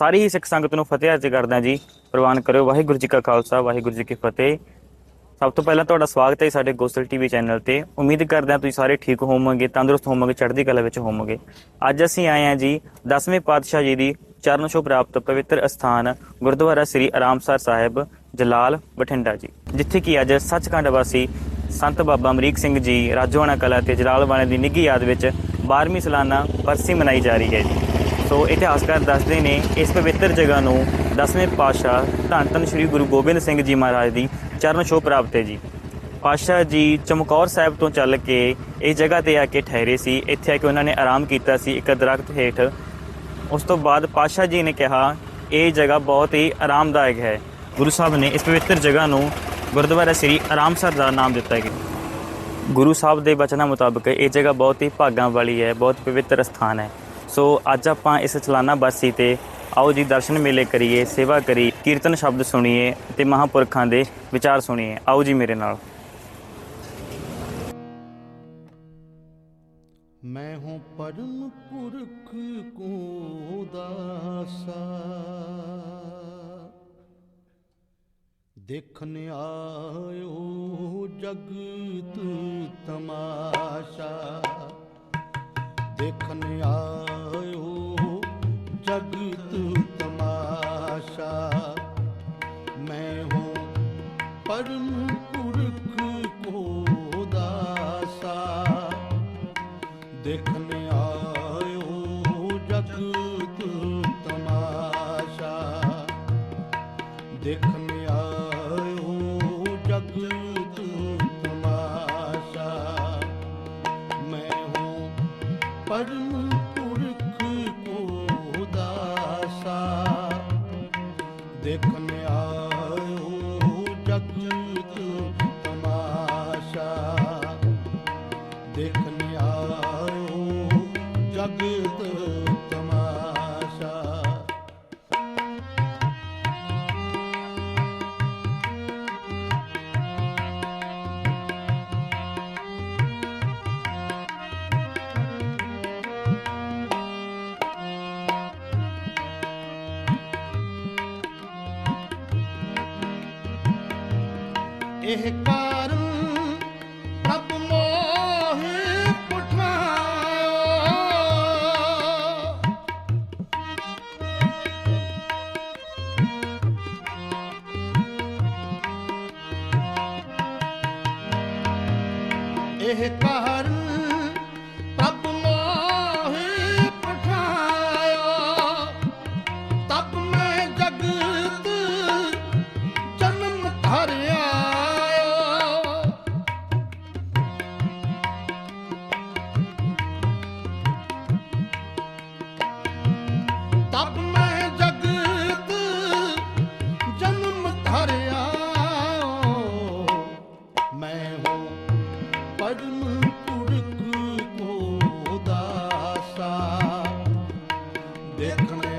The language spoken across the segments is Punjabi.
ਸਾਰੀ ਹੀ ਸਿੱਖ ਸੰਗਤ ਨੂੰ ਫਤਿਹ ਅਰਜ਼ ਕਰਦਾ ਜੀ। ਪ੍ਰਵਾਨ ਕਰਿਓ। ਵਾਹਿਗੁਰੂ ਜੀ ਕਾ ਖਾਲਸਾ, ਵਾਹਿਗੁਰੂ ਜੀ ਕੀ ਫਤਿਹ। ਸਭ ਤੋਂ ਪਹਿਲਾਂ ਤੁਹਾਡਾ ਸਵਾਗਤ ਹੈ ਜੀ ਸਾਡੇ ਗੋਸਲ ਟੀਵੀ ਚੈਨਲ ਤੇ। ਉਮੀਦ ਕਰਦੇ ਹਾਂ ਤੁਸੀਂ ਸਾਰੇ ਠੀਕ ਹੋਵੋਗੇ, ਤੰਦਰੁਸਤ ਹੋਵੋਗੇ, ਚੜ੍ਹਦੀ ਕਲਾ ਵਿੱਚ ਹੋਵੋਗੇ। ਅੱਜ ਅਸੀਂ ਆਏ ਹਾਂ ਜੀ 10ਵੇਂ ਪਾਤਸ਼ਾਹ ਜੀ ਦੀ ਚਰਨ ਛੋਹ ਪ੍ਰਾਪਤ ਪਵਿੱਤਰ ਅਸਥਾਨ ਗੁਰਦੁਆਰਾ ਸ੍ਰੀ ਆਰਾਮਸਰ ਸਾਹਿਬ, ਜਲਾਲ ਬਠਿੰਡਾ ਜੀ। ਜਿੱਥੇ ਕਿ ਅੱਜ ਸੱਚਖੰਡ ਵਾਸੀ ਸੰਤ ਬਾਬਾ ਅਮਰੀਕ ਸਿੰਘ ਜੀ, ਰਾਜੋਆਣਾ ਕਲਾ ਤੇ ਜਲਾਲ ਵਾਲੇ ਦੀ ਨਿੱਘੀ ਯਾਦ ਵਿੱਚ 12ਵੀਂ ਸਾਲਾਨਾ ਬਰਸੀ ਮਨਾਈ ਜਾ ਰਹੀ ਹੈ ਜੀ। ਸੋ ਇਤਿਹਾਸਕਾਰ ਦੱਸਦੇ ਨੇ, ਇਸ ਪਵਿੱਤਰ ਜਗ੍ਹਾ ਨੂੰ 10ਵੇਂ ਪਾਤਸ਼ਾਹ ਧੰਨ ਧੰਨ ਸ੍ਰੀ ਗੁਰੂ ਗੋਬਿੰਦ ਸਿੰਘ ਜੀ ਮਹਾਰਾਜ ਦੀ ਚਰਨ ਛੋਹ ਪ੍ਰਾਪਤ ਹੈ ਜੀ। ਪਾਤਸ਼ਾਹ ਜੀ ਚਮਕੌਰ ਸਾਹਿਬ ਤੋਂ ਚੱਲ ਕੇ ਇਸ ਜਗ੍ਹਾ ਤੇ ਆ ਕੇ ਠਹਿਰੇ ਸੀ। ਇੱਥੇ ਆ ਕੇ ਉਹਨਾਂ ਨੇ ਆਰਾਮ ਕੀਤਾ ਸੀ ਇੱਕ ਦਰਖਤ ਹੇਠ। ਉਸ ਤੋਂ ਬਾਅਦ ਪਾਤਸ਼ਾਹ ਜੀ ਨੇ ਕਿਹਾ, ਇਹ ਜਗ੍ਹਾ ਬਹੁਤ ਹੀ ਆਰਾਮਦਾਇਕ ਹੈ। ਗੁਰੂ ਸਾਹਿਬ ਨੇ ਇਸ ਪਵਿੱਤਰ ਜਗ੍ਹਾ ਨੂੰ ਗੁਰਦੁਆਰਾ ਸ੍ਰੀ ਆਰਾਮਸਰ ਦਾ ਨਾਮ ਦਿੱਤਾ ਹੈ। ਗੁਰੂ ਸਾਹਿਬ ਦੇ ਬਚਨਾਂ ਮੁਤਾਬਕ ਇਹ ਜਗ੍ਹਾ ਬਹੁਤ ਹੀ ਭਾਗਾਂ ਵਾਲੀ ਹੈ, ਬਹੁਤ ਪਵਿੱਤਰ ਸਥਾਨ ਹੈ। ਸੋ ਅੱਜ ਆਪਾਂ ਇਸ ਚਲਾਨਾ ਬਾਸੀ ਤੇ ਆਓ ਜੀ, ਦਰਸ਼ਨ ਮੇਲੇ ਕਰੀਏ, ਸੇਵਾ ਕਰੀ ਕੀਰਤਨ ਸ਼ਬਦ ਸੁਣੀਏ ਤੇ ਮਹਾਪੁਰਖਾਂ ਦੇ ਵਿਚਾਰ ਸੁਣੀਏ। ਆਓ ਜੀ ਮੇਰੇ ਨਾਲ। ਮੈਂ ਹੂੰ ਪਰਮ ਪੁਰਖ ਕੋ ਦਾਸਾ। ਦੇਖਨ ਆਇਓ ਜਗਤ ਤਮਾਸ਼ਾ। ਦੇਖਣ ਆਇਓ ਜਗਤ ਤਮਾਸ਼ਾ। ਮੈਂ ਹੂੰ ਪਰਮ ਪੁਰਖ ਕੋ ਦਾਸਾ। ਜਗਤ ਤਮਾਸ਼ਾ। ਲਿਖ ਨਿਆਇਓ ਜਗਤ ਇਹ ਕਾਰਨ ਪ੍ਰਭ ਮੋਹ ਪਠਾਇਓ ਇਹ ਕਾਰਨ ਦੇਖਣ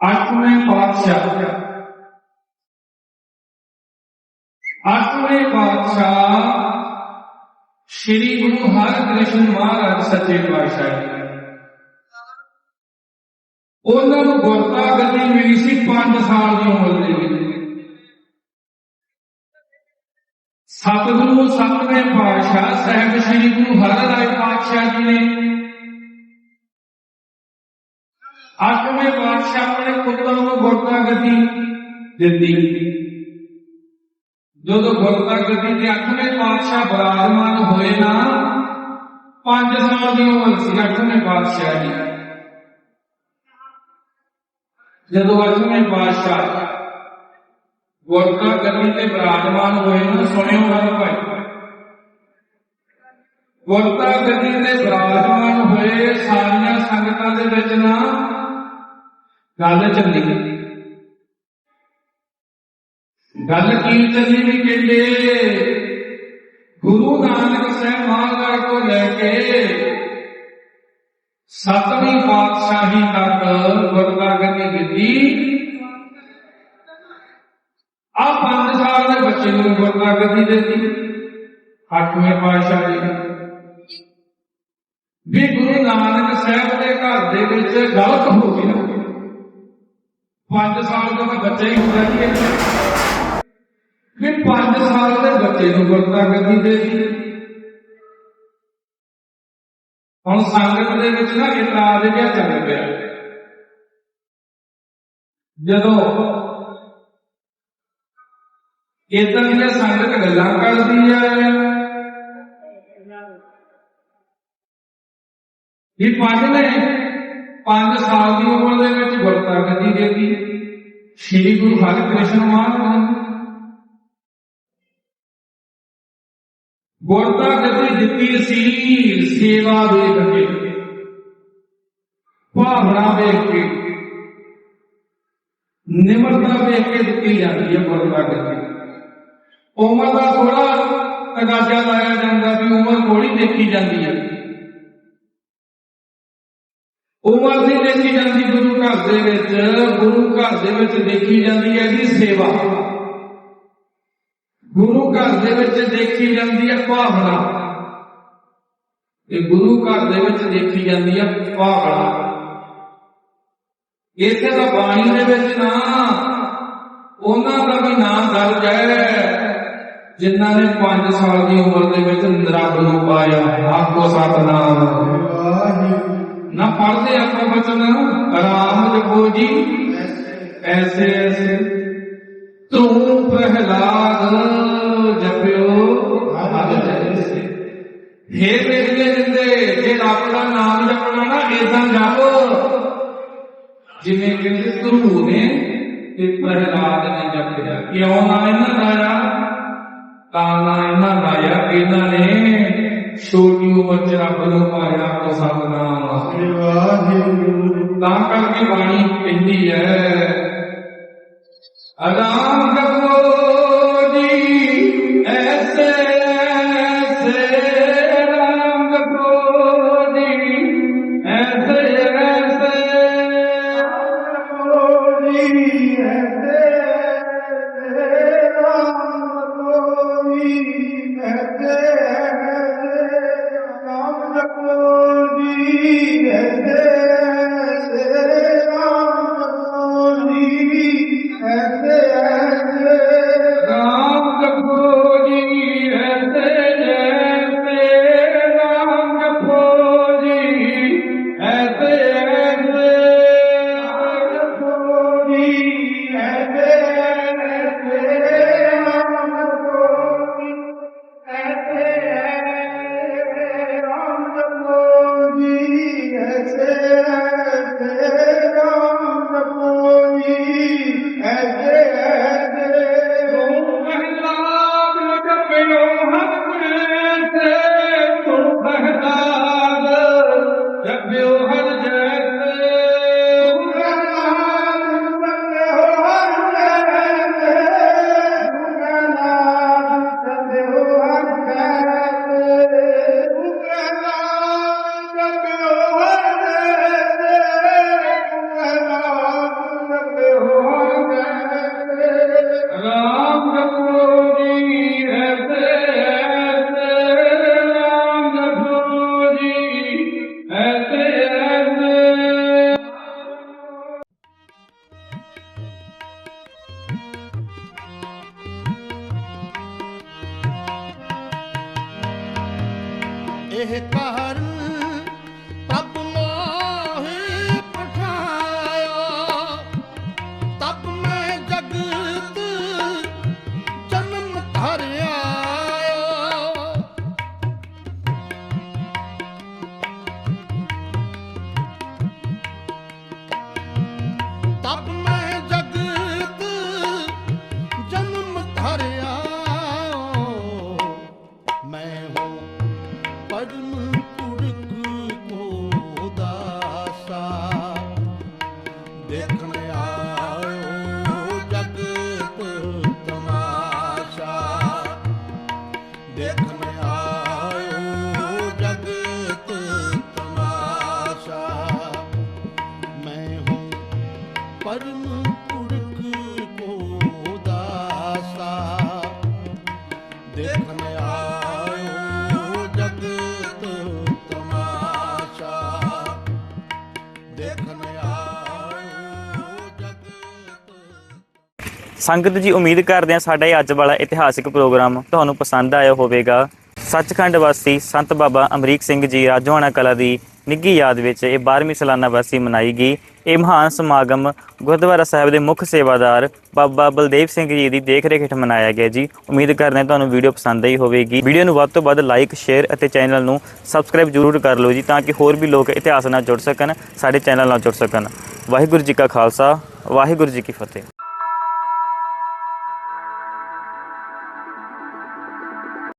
ਅੱਠਵੇਂ ਪਾਤਸ਼ਾਹ ਅੱਠਵੇਂ ਪਾਤਸ਼ਾਹ ਸ੍ਰੀ ਗੁਰੂ ਹਰਿਕ੍ਰਿਸ਼ਨ ਮਹਾਰਾਜ ਸੱਚੇ ਪਾਤਸ਼ਾਹ ਜੀ। ਉਹਨਾਂ ਨੂੰ ਗੁਰਤਾ ਗੱਦੀ ਮਿਲੀ ਸੀ 5 ਸਾਲ ਦੀ ਉਮਰ ਦੇ ਵਿੱਚ ਸਤਿਗੁਰੂ ਸਤਵੇਂ ਪਾਤਸ਼ਾਹ ਸਾਹਿਬ ਸ੍ਰੀ ਗੁਰੂ ਹਰਿਰਾਏ ਪਾਤਸ਼ਾਹ ਜੀ ਨੇ ਅੱਠਵੇਂ ਪਾਤਸ਼ਾਹ ਆਪਣੇ ਪੁੱਤਰ ਨੂੰ ਗੁਰਤਾ ਗੱਦੀ ਦਿੱਤੀ। ਜਦੋਂ ਗੁਰਤਾ ਗੱਦੀ ਤੇ ਅੱਠਵੇਂ ਪਾਤਸ਼ਾਹ ਬਰਾਜਮਾਨ ਹੋਏ ਨਾ 5 ਸਾਲ ਦੀ ਉਮਰ ਸੀ ਅੱਠਵੇਂ ਪਾਤਸ਼ਾਹ ਦੀ। ਜਦੋਂ ਅੱਠਵੇਂ ਪਾਤਸ਼ਾਹ ਗੁਰਤਾ ਗੱਦੀ ਤੇ ਬਿਰਾਜਮਾਨ ਹੋਏ ਨੂੰ, ਸੁਣਿਓ ਗੱਲ ਭਾਈ। ਗੁਰਤਾ ਗੱਦੀ ਤੇ ਬਰਾਜਮਾਨ ਹੋਏ ਸਾਰੀਆਂ ਸੰਗਤਾਂ ਦੇ ਵਿੱਚ ਨਾ ਗੱਲ ਚੱਲੀ ਗੱਲ ਕੀ ਚੱਲੀ ਵੀ ਕਹਿੰਦੇ। ਗੁਰੂ ਨਾਨਕ ਸਾਹਿਬ ਮਹਾਰਾਜ ਤੋਂ ਲੈ ਕੇ ਸਤਵੀਂ ਪਾਤਸ਼ਾਹੀ ਤੱਕ ਗੁਰਤਾ ਗੱਦੀ ਦਿੱਤੀ। ਆ ਪੰਜ ਸਾਲ ਦੇ ਬੱਚੇ ਨੂੰ ਗੁਰਤਾ ਗੱਦੀ ਦਿੱਤੀ। ਅੱਠਵੇਂ ਪਾਤਸ਼ਾਹ ਜੀ ਨੇ। ਵੀ ਗੁਰੂ ਨਾਨਕ ਸਾਹਿਬ ਦੇ ਘਰ ਦੇ ਵਿੱਚ ਗਲਤ ਹੋ ਗਿਆ। ਪੰਜ ਸਾਲ ਦਾ ਤਾਂ ਬੱਚਾ ਹੀ ਹੁੰਦਾ ਜੀ ਇਹ। ਵੀ ਪੰਜ ਸਾਲ ਦੇ ਬੱਚੇ ਨੂੰ ਗੁਰਤਾ ਗੱਦੀ ਦੇ ਦਿੱਤੀ ਹੁਣ ਸੰਗਤ ਦੇ ਵਿੱਚ ਨਾ ਇਤਰਾਜ਼ ਜਿਹਾ ਚੱਲ ਪਿਆ। ਜਦੋਂ ਇਦਾਂ ਦੀਆਂ ਸੰਗਤ ਗੱਲਾਂ ਕਰਦੀ ਹੈ ਇਹ ਪੰਜ ਨੇ ਪੰਜ ਸਾਲ ਦੀ ਉਮਰ ਦੇ ਵਿੱਚ ਗੁਰਤਾ ਗੱਦੀ ਦੇਤੀ ਸ੍ਰੀ ਗੁਰੂ ਹਰਿਕ੍ਰਿਸ਼ਨ ਮਹਾਰਾਜ ਨੇ ਗੁਰਤਾ ਗੱਦੀ ਦਿੱਤੀ ਸੀ ਸੇਵਾ ਵੇਖ ਕੇ ਭਾਵਨਾ ਦੇਖ ਕੇ ਨਿਮਰਤਾ ਦੇਖ ਕੇ ਦਿੱਤੀ ਜਾਂਦੀ ਹੈ ਗੁਰਤਾ ਗੱਦੀ ਉਮਰ ਦਾ ਥੋੜਾ ਤਗਾਜਾ ਲਾਇਆ ਜਾਂਦਾ ਵੀ ਉਮਰ ਥੋੜੀ ਦੇਖੀ ਜਾਂਦੀ ਹੈ। ਉਮਰ ਨਹੀਂ ਦੇਖੀ ਜਾਂਦੀ, ਗੁਰੂ ਘਰ ਦੇ ਵਿੱਚ, ਗੁਰੂ ਘਰ ਦੇ ਵਿੱਚ ਦੇਖੀ ਜਾਂਦੀ ਹੈ ਜੀ ਸੇਵਾ। ਗੁਰੂ ਘਰ ਦੇ ਵਿੱਚ ਦੇਖੀ ਜਾਂਦੀ ਹੈ ਭਾਵਨਾ। ਤੇ ਗੁਰੂ ਘਰ ਦੇ ਵਿੱਚ ਦੇਖੀ ਜਾਂਦੀ ਹੈ ਭਾਵਨਾ। ਇੱਥੇ ਤਾਂ ਬਾਣੀ ਦੇ ਵਿੱਚ ਨਾ, ਉਹਨਾਂ ਦਾ ਵੀ ਨਾਮ ਦਰਜ ਹੈ, ਜਿਨ੍ਹਾਂ ਨੇ 5 ਸਾਲ ਦੀ ਉਮਰ ਦੇ ਵਿੱਚ ਰੱਬ ਨੂੰ ਪਾਇਆ ਆਖੋ ਸਤਨਾਮ ਵਾਹਿਗੁਰੂ ਨਾ ਪੜਦੇ ਆਪਾਂ ਬਚਨ ਰਾਮ ਜਪੋ ਜੀ ਐਸੇ ਐਸੇ ਤੂੰ ਪ੍ਰਹਿਲਾਦ ਜਪਿਓ ਹਰ ਜੈਸੇ ਹੇ ਵੇਖਦੇ ਜਿੰਦੇ ਜੇ ਰੱਬ ਦਾ ਨਾਮ ਜਪਣਾ ਨਾ ਏਦਾਂ ਜਪੋ ਜਿਵੇਂ ਕਹਿੰਦੇ ਧਰੂ ਨੇ ਤੇ ਪ੍ਰਹਿਲਾਦ ਨੇ ਜਪਿਆ ਕਿਉਂ ਨਾ ਇਹਨਾਂ ਲਾਇਆ ਤਾਂ ਨਾ ਇਹਨਾਂ ਲਾਇਆ ਇਹਨਾਂ ਨੇ ਛੋਟੀ ਉਮਰ ਚ ਰੱਬ ਨੂੰ ਪਾਇਆ ਕੋ ਸਤਨਾਮ ਵਾਹਿਗੁਰੂ mim. ਇਹ ਘਰ ਸੰਗਤ ਜੀ, ਉਮੀਦ ਕਰਦੇ ਹਾਂ ਸਾਡਾ ਇਹ ਅੱਜ ਵਾਲਾ ਇਤਿਹਾਸਿਕ ਪ੍ਰੋਗਰਾਮ ਤੁਹਾਨੂੰ ਪਸੰਦ ਆਇਆ ਹੋਵੇਗਾ। ਸੱਚਖੰਡ ਵਾਸੀ ਸੰਤ ਬਾਬਾ ਅਮਰੀਕ ਸਿੰਘ ਜੀ ਰਾਜੋਆਣਾ ਕਲਾ ਦੀ ਨਿੱਘੀ ਯਾਦ ਵਿੱਚ ਇਹ 12ਵੀਂ ਸਾਲਾਨਾ ਵਰਸੀ ਮਨਾਈ ਗਈ। ਇਹ ਮਹਾਨ ਸਮਾਗਮ ਗੁਰਦੁਆਰਾ ਸਾਹਿਬ ਦੇ ਮੁੱਖ ਸੇਵਾਦਾਰ ਬਾਬਾ ਬਲਦੇਵ ਸਿੰਘ ਜੀ ਦੀ ਦੇਖਰੇਖ ਹੇਠ ਮਨਾਇਆ ਗਿਆ ਜੀ। ਉਮੀਦ ਕਰਦੇ ਹਾਂ ਤੁਹਾਨੂੰ ਵੀਡੀਓ ਪਸੰਦ ਆਈ ਹੋਵੇਗੀ। ਵੀਡੀਓ ਨੂੰ ਵੱਧ ਤੋਂ ਵੱਧ ਲਾਈਕ, ਸ਼ੇਅਰ ਅਤੇ ਚੈਨਲ ਨੂੰ ਸਬਸਕ੍ਰਾਈਬ ਜ਼ਰੂਰ ਕਰ ਲਓ ਜੀ ਤਾਂ ਕਿ ਹੋਰ ਵੀ ਲੋਕ ਇਤਿਹਾਸ ਨਾਲ ਜੁੜ ਸਕਣ, ਸਾਡੇ ਚੈਨਲ ਨਾਲ ਜੁੜ ਸਕਣ। ਵਾਹਿਗੁਰੂ ਜੀ ਕਾ ਖਾਲਸਾ, ਵਾਹਿਗੁਰੂ ਜੀ ਕੀ ਫਤਿਹ।